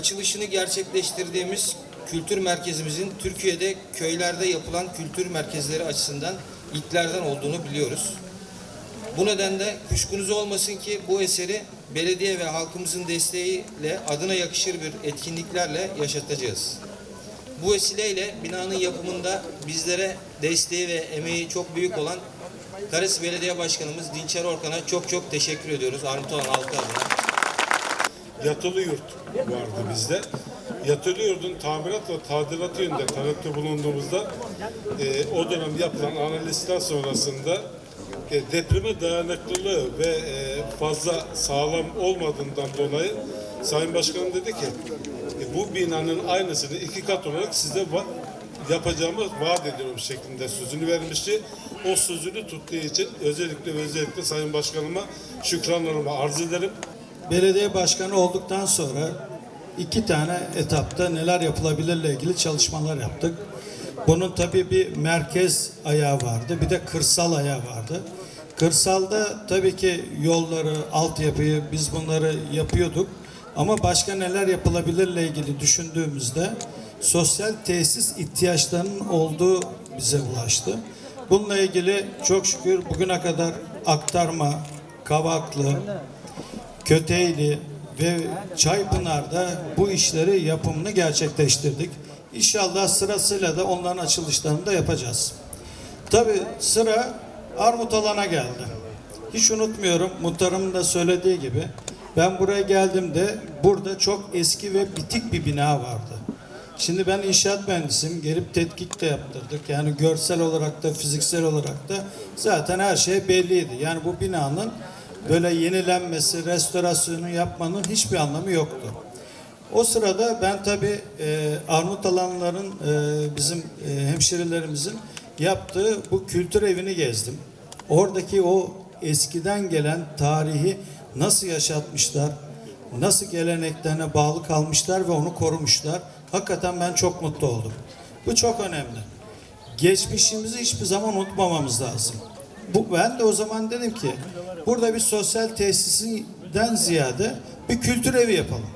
Açılışını gerçekleştirdiğimiz kültür merkezimizin Türkiye'de köylerde yapılan kültür merkezleri açısından ilklerden olduğunu biliyoruz. Bu nedenle kuşkunuz olmasın ki bu eseri belediye ve halkımızın desteğiyle adına yakışır bir etkinliklerle yaşatacağız. Bu vesileyle binanın yapımında bizlere desteği ve emeği çok büyük olan Karesi Belediye Başkanımız Dinçer Orkan'a çok çok teşekkür ediyoruz Armutoğan halkı adına. Yatılı yurt vardı bizde. Yatılı yurdun tamirat ve tadilatı yönünde talepte bulunduğumuzda e, o dönem yapılan analizler sonrasında e, depreme dayanıklılığı ve e, fazla sağlam olmadığından dolayı Sayın Başkanım dedi ki e, bu binanın aynısını iki kat olarak size va- yapacağımı vaat ediyorum şeklinde sözünü vermişti. O sözünü tuttuğu için özellikle özellikle Sayın Başkanıma şükranlarımı arz ederim. Belediye başkanı olduktan sonra iki tane etapta neler yapılabilirle ilgili çalışmalar yaptık. Bunun tabii bir merkez ayağı vardı, bir de kırsal ayağı vardı. Kırsalda tabii ki yolları, altyapıyı biz bunları yapıyorduk. Ama başka neler yapılabilirle ilgili düşündüğümüzde sosyal tesis ihtiyaçlarının olduğu bize ulaştı. Bununla ilgili çok şükür bugüne kadar aktarma, Kavaklı, Köteyli ve Çaypınar'da bu işleri yapımını gerçekleştirdik. İnşallah sırasıyla da onların açılışlarını da yapacağız. Tabi sıra Armut Alan'a geldi. Hiç unutmuyorum muhtarımın da söylediği gibi ben buraya geldiğimde burada çok eski ve bitik bir bina vardı. Şimdi ben inşaat mühendisiyim. Gelip tetkik de yaptırdık. Yani görsel olarak da fiziksel olarak da zaten her şey belliydi. Yani bu binanın böyle yenilenmesi, restorasyonu yapmanın hiçbir anlamı yoktu. O sırada ben tabii e, armut alanların e, bizim e, hemşerilerimizin yaptığı bu kültür evini gezdim. Oradaki o eskiden gelen tarihi nasıl yaşatmışlar, nasıl geleneklerine bağlı kalmışlar ve onu korumuşlar. Hakikaten ben çok mutlu oldum. Bu çok önemli. Geçmişimizi hiçbir zaman unutmamamız lazım. Bu, ben de o zaman dedim ki burada bir sosyal tesisinden ziyade bir kültür evi yapalım.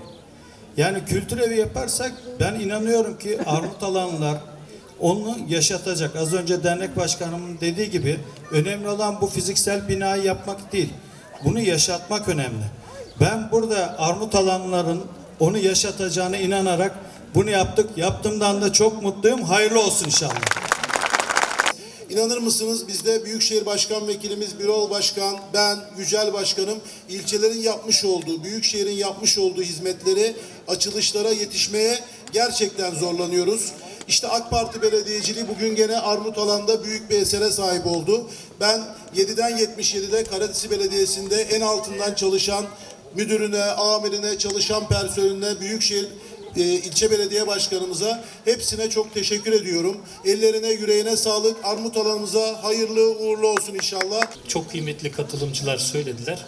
Yani kültür evi yaparsak ben inanıyorum ki armut alanlar onu yaşatacak. Az önce dernek başkanımın dediği gibi önemli olan bu fiziksel binayı yapmak değil. Bunu yaşatmak önemli. Ben burada armut alanların onu yaşatacağına inanarak bunu yaptık. Yaptığımdan da çok mutluyum. Hayırlı olsun inşallah. İnanır mısınız bizde Büyükşehir Başkan Vekilimiz Birol Başkan, ben Yücel Başkanım ilçelerin yapmış olduğu, Büyükşehir'in yapmış olduğu hizmetleri açılışlara yetişmeye gerçekten zorlanıyoruz. İşte AK Parti belediyeciliği bugün gene Armut Alan'da büyük bir esere sahip oldu. Ben 7'den 77'de Karadesi Belediyesi'nde en altından çalışan müdürüne, amirine, çalışan personeline, Büyükşehir e, ilçe belediye başkanımıza hepsine çok teşekkür ediyorum. Ellerine yüreğine sağlık. Armut alanımıza hayırlı uğurlu olsun inşallah. Çok kıymetli katılımcılar söylediler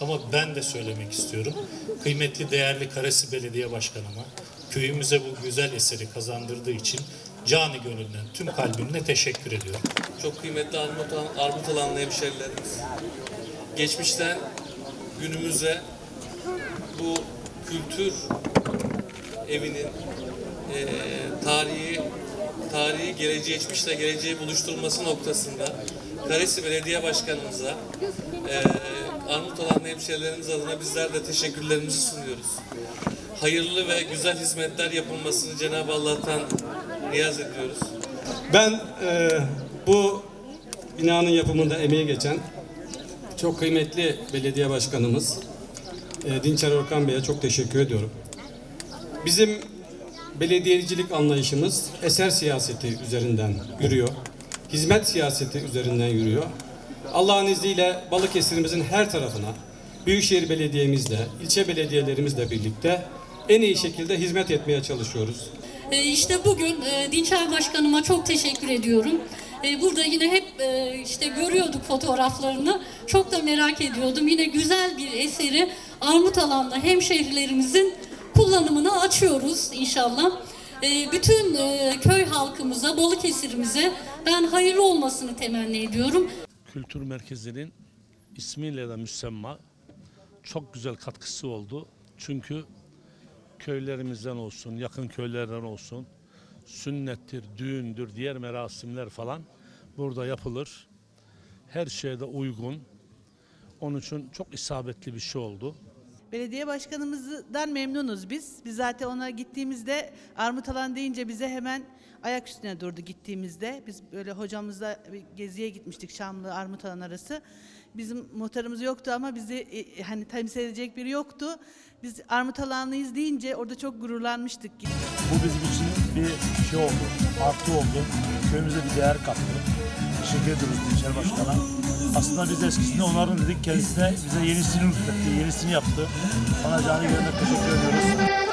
ama ben de söylemek istiyorum. Kıymetli değerli Karesi Belediye Başkanıma köyümüze bu güzel eseri kazandırdığı için cani gönülden tüm kalbimle teşekkür ediyorum. Çok kıymetli Armut, Armut alanlı hemşerilerimiz. Geçmişten günümüze bu kültür evinin eee, tarihi tarihi geleceği geçmişle geleceği buluşturulması noktasında Karesi Belediye Başkanımıza eee Armut alanlı hemşerilerimiz adına bizler de teşekkürlerimizi sunuyoruz. Hayırlı ve güzel hizmetler yapılmasını Cenab-ı Allah'tan niyaz ediyoruz. Ben e, bu binanın yapımında emeği geçen çok kıymetli belediye başkanımız e, Dinçer Orkan Bey'e çok teşekkür ediyorum. Bizim belediyecilik anlayışımız eser siyaseti üzerinden yürüyor. Hizmet siyaseti üzerinden yürüyor. Allah'ın izniyle Balıkesir'imizin her tarafına Büyükşehir Belediye'mizle, ilçe belediyelerimizle birlikte en iyi şekilde hizmet etmeye çalışıyoruz. E, İşte bugün e, Dinçer Başkanıma çok teşekkür ediyorum. E, Burada yine hep işte görüyorduk fotoğraflarını. Çok da merak ediyordum. Yine güzel bir eseri Armut Alan'da hemşehrilerimizin kullanımına açıyoruz inşallah. E, Bütün e, köy halkımıza, Balıkesir'imize ben hayırlı olmasını temenni ediyorum. kültür merkezinin ismiyle de müsemma çok güzel katkısı oldu. Çünkü köylerimizden olsun, yakın köylerden olsun, sünnettir, düğündür, diğer merasimler falan burada yapılır. Her şeyde uygun. Onun için çok isabetli bir şey oldu. Belediye başkanımızdan memnunuz biz. Biz zaten ona gittiğimizde armut alan deyince bize hemen ayak üstüne durdu gittiğimizde. Biz böyle hocamızla geziye gitmiştik Şamlı armut alan arası. Bizim muhtarımız yoktu ama bizi e, hani temsil edecek biri yoktu. Biz armut alanlıyız deyince orada çok gururlanmıştık. Bu bizim için bir şey oldu, artı oldu. Köyümüze bir değer kattı. Teşekkür ediyoruz Dinçer Başkan'a. Aslında biz eskisini onarın dedik, kendisine bize yenisini lütfetti, yenisini yaptı. Bana canı gönülden teşekkür ediyorum.